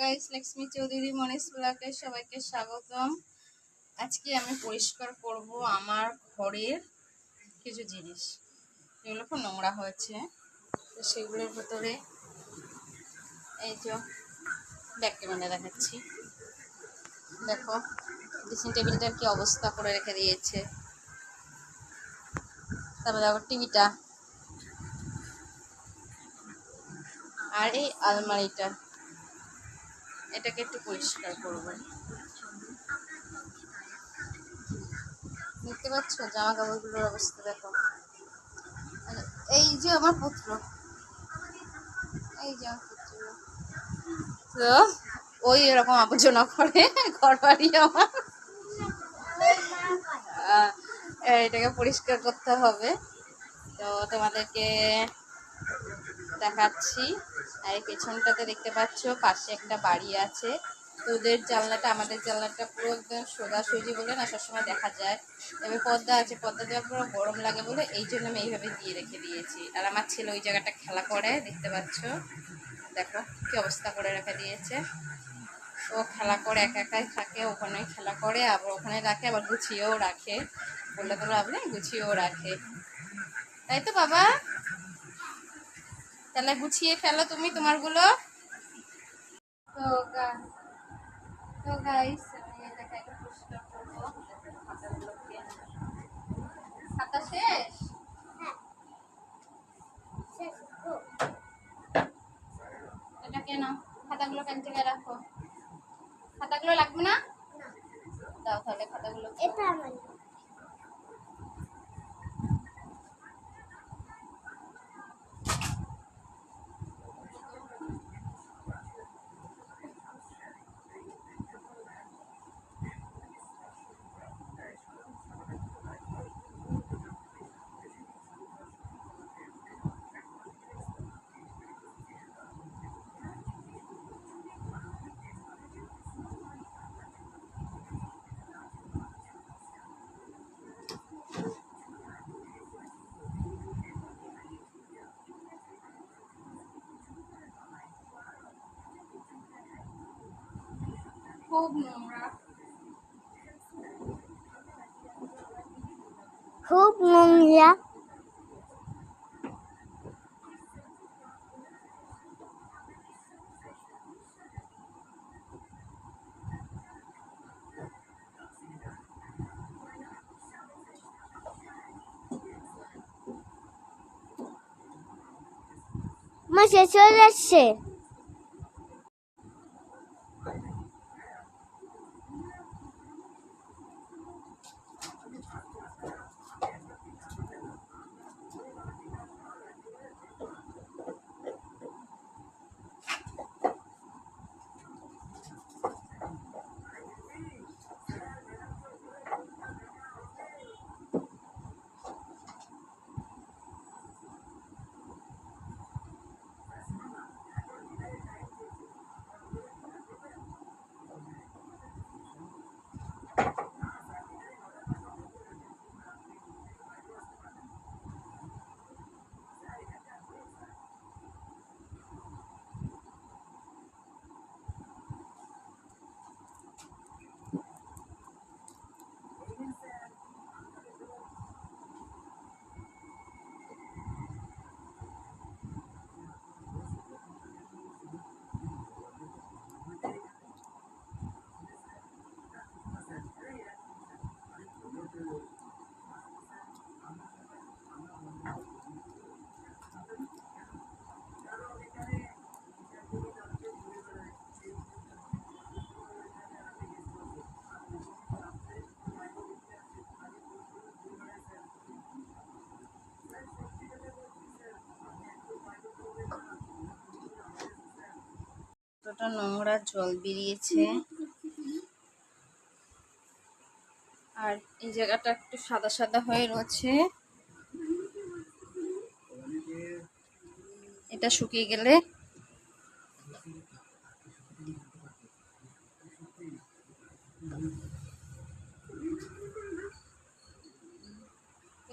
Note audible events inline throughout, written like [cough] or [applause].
Guys Lakshmi Chowdhury মনীষ ব্লকে সবাইকে স্বাগতম। আজকে আমি পরিষ্কার করব আমার ঘরের কিছু জিনিস। যেগুলো খুব নোংরা হয়েছে। তো সেগুলোর ভেতরে এই যে ব্যাক ক্যামেরা দেখাচ্ছি। দেখো ড্রেসিং টেবিলটার কি অবস্থা করে রেখে দিয়েছে। তারপরে দেখো টিভিটা আর এই আলমারিটা। এটাকে একটু পরিষ্কার করবেন দেখতে পাচ্ছ? জামা কাপড়গুলোর অবস্থা দেখো। এই যে আমার পুত্র। এই যে আমার পুত্র। তো ওই এরকম আবর্জনা করে ঘর বাড়ি আমার এটাকে পরিষ্কার করতে হবে। তো তোমাদেরকে দেখাচ্ছি। আর এই পেছনটাতে দেখতে পাচ্ছ, পাশে একটা বাড়ি আছে। তো ওদের জানলাটা, আমাদের জানলাটা পুরো একদম সোজাসুজি বলে না, সবসময় দেখা যায়। এবার পর্দা আছে পর্দা দেওয়ার পুরো গরম লাগে বলে এই জন্য আমি এইভাবে দিয়ে রেখে দিয়েছি। আর আমার ছেলে ওই জায়গাটা খেলা করে, দেখতে পাচ্ছ? দেখো কি অবস্থা করে রেখে দিয়েছে। ও খেলা করে, একা একাই থাকে ওখানে খেলা করে, আবার ওখানে রাখে, আবার গুছিয়েও রাখে। বললে তো নেই, গুছিয়েও রাখে। তাই তো বাবা? তাহলে গুছিয়ে ফেলো তুমি তোমারগুলো। তো তো গাইস আমি এটাকে একটু পরিষ্কার করব। খাতাগুলোকে খাতা শেষ? এটা কেন? খাতাগুলো কেন থেকে রাখো। খাতাগুলো লাগবে না। দাও তাহলে খাতাগুলো। এটা আমার। খুব নোংরা খুব নোংরা মাসে চলে যাচ্ছে কতটা নোংরা জল বেরিয়েছে। আর এই জায়গাটা একটু সাদা সাদা হয়ে রয়েছে। এটা শুকিয়ে গেলে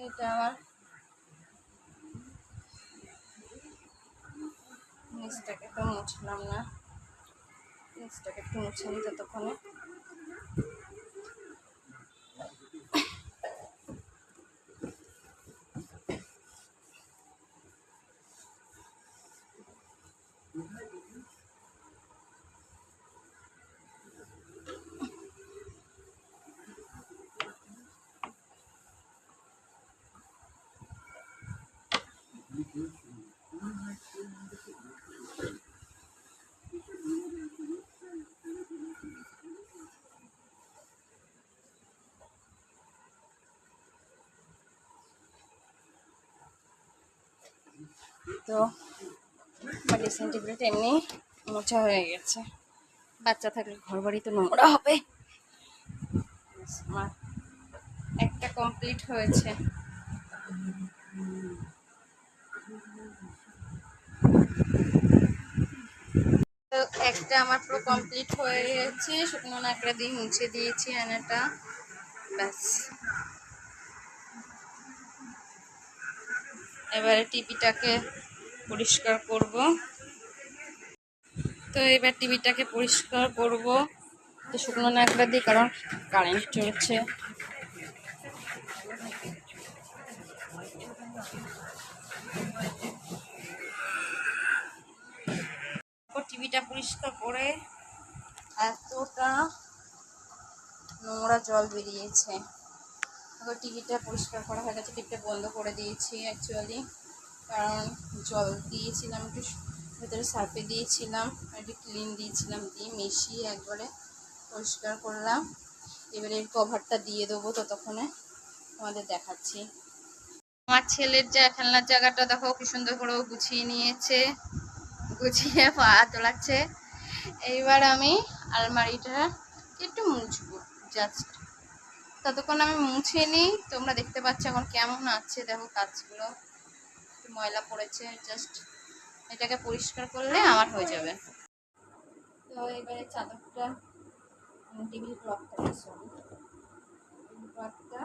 এটা আমার নিচটাকে তো মুছলাম না। নিচটাকে একটু মুছে নিই ততক্ষণে। তো আমার টেবিলটা এমনি মোছা হয়ে গেছে। বাচ্চা থাকলে ঘর বাড়ি তো নোংরা হবে। আমার একটা কমপ্লিট হয়েছে। একটা আমার পুরো কমপ্লিট হয়ে গেছে। শুকনো নাকড়া দিয়ে মুছে দিয়েছি আয়নাটা ব্যাস। এবারে টিভিটাকে পরিষ্কার করব। তো এবার টিভিটাকে পরিষ্কার করব। তো শুকনো নাকড়া দিয়ে কারণ কারেন্ট চলছে। টিভিটা পরিষ্কার করে এতটা নোংরা জল বেরিয়েছে। এবার টিভিটা পরিষ্কার করা হয়ে গেছে, টিভিটা বন্ধ করে দিয়েছি অ্যাকচুয়ালি কারণ জল দিয়েছিলাম, একটু ভেতরে সার্ফে দিয়েছিলাম একটু ক্লিন দিয়েছিলাম, দিয়ে মিশিয়ে একবারে পরিষ্কার করলাম। এবারে এর কভারটা দিয়ে দেবো ততক্ষণে, তোমাদের দেখাচ্ছি। আমার ছেলের যা খেলনার জায়গাটা দেখো, কি সুন্দর করে গুছিয়ে নিয়েছে, গুছিয়ে পা তোলাচ্ছে। এইবার আমি আলমারিটা একটু মুছবো জাস্ট ততক্ষণ আমি মুছে নিই। তোমরা দেখতে পাচ্ছ এখন কেমন আছে। দেখো কাজগুলো। ময়লা পড়েছে জাস্ট এটাকে পরিষ্কার করলে আমার হয়ে যাবে। তো এবারে চাদরটা টেবিল ক্লথটা সরি টেবিল ক্লথটা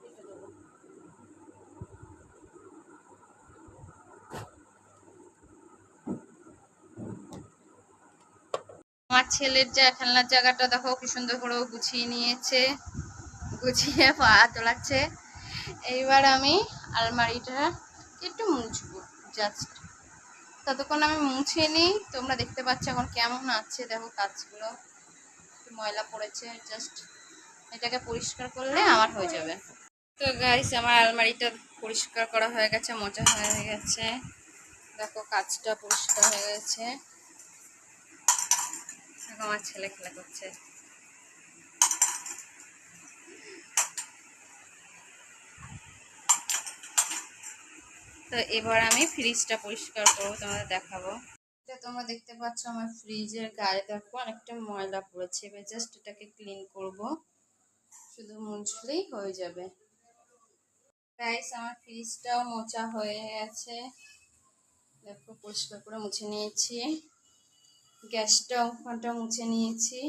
কেটে দেবো। আমার ছেলের যা খেলনার জায়গাটা দেখো, কি সুন্দর করে গুছিয়ে নিয়েছে। গুছিয়ে [laughs] পা তোলাচ্ছে এইবার আমি আলমারিটা একটু মুছবো জাস্ট ততক্ষণ আমি মুছে নিই। তোমরা দেখতে পাচ্ছ এখন কেমন আছে, দেখো কাজগুলো। ময়লা পড়েছে জাস্ট এটাকে পরিষ্কার করলে আমার হয়ে যাবে। তো গাইস আমার আলমারিটা পরিষ্কার করা হয়ে গেছে মোচা হয়ে গেছে। দেখো কাজটা পরিষ্কার হয়ে গেছে। আমার ছেলে খেলা করছে। তো এবার আমি ফ্রিজটা পরিষ্কার করব, তোমাদের দেখাবো। এটা তোমরা দেখতে পাচ্ছ আমার ফ্রিজের গায়ে, দেখো অনেকটা ময়লা পড়েছে। এবার জাস্ট এটাকে ক্লিন করব। শুধু মুছলেই হয়ে যাবে। গাইস আমার ফ্রিজটাও মোচা হয়ে গেছে। দেখো, পরিষ্কার করে মুছে নিয়েছি। গ্যাসটা ওখানটা মুছে নিয়েছি।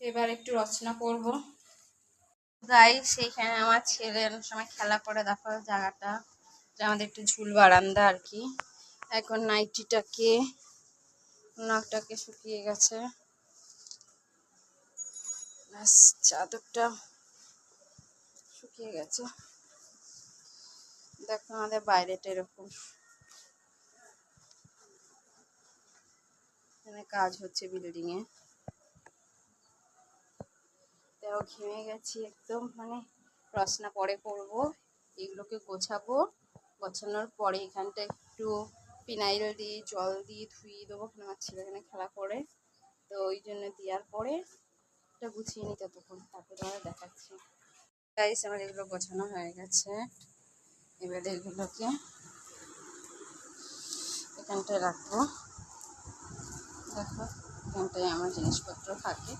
এবার একটু রচনা করব। গাই সেইখানে আমার ছেলে অনেক সময় খেলা করে, দেখো জায়গাটা। আমাদের একটু ঝুল বারান্দা আর কি। এখন নাইটিটাকে, নাকটাকে শুকিয়ে গেছে। চাদরটা শুকিয়ে গেছে। দেখো আমাদের বাইরেটা এরকম। এখানে কাজ হচ্ছে বিল্ডিং এ ঘেমে গেছি একদম। মানে রসনা পরে করব, এগুলোকে গোছাবো। গোছানোর পরে এখানটা একটু ফিনাইল দিয়ে, জল দিয়ে ধুয়ে দেবো। ওখানে আমার ছেলে এখানে খেলা করে। তো ওই জন্য দেওয়ার পরে এটা গুছিয়ে নিই ততক্ষণ তারপরে তোমাদের দেখাচ্ছি। গাইস আমার এগুলো গোছানো হয়ে গেছে। এবারে এগুলোকে এখানটায় রাখব। দেখো, এখানটায় আমার জিনিসপত্র থাকে।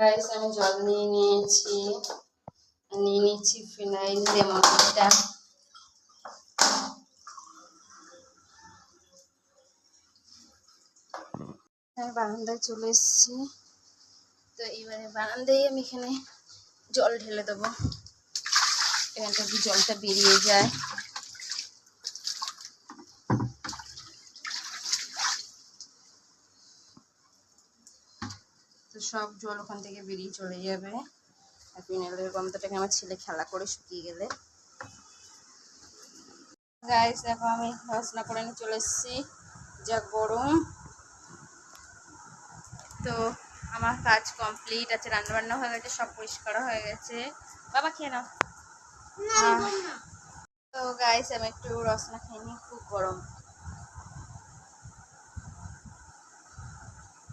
গাইস আমি জল নিয়ে নিয়েছি। নিয়ে নিচ্ছি ফিনাইল লেমনটা বারান্দায় চলে এসেছি। তো এবারে বারান্দায় আমি এখানে জল ঢেলে দেবো। এখানটা কি জলটা বেরিয়ে যায়। তো সব জল ওখান থেকে বেরিয়ে চলে যাবে। ফিনাইলের গন্ধটাকে আমার ছেলে খেলা করে শুকিয়ে গেলে। গাইস দেখো আমি পড়াশোনা করে নিয়ে চলে এসেছি। যা গরম। তো আমার কাজ কমপ্লিট আছে রান্না বান্না হয়ে গেছে সব পরিষ্কার হয়ে গেছে। বাবা খেয়ে নাও। তো গাইস আমি একটু রসনা খেয়ে নিই খুব গরম।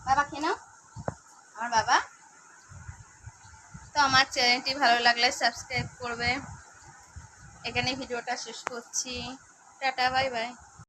বাবা খেয়ে নাও। আমার বাবা? আমার চ্যানেলটি ভালো লাগলে সাবস্ক্রাইব করবে। এখানে ভিডিওটা শেষ করছি। Tata bye bye.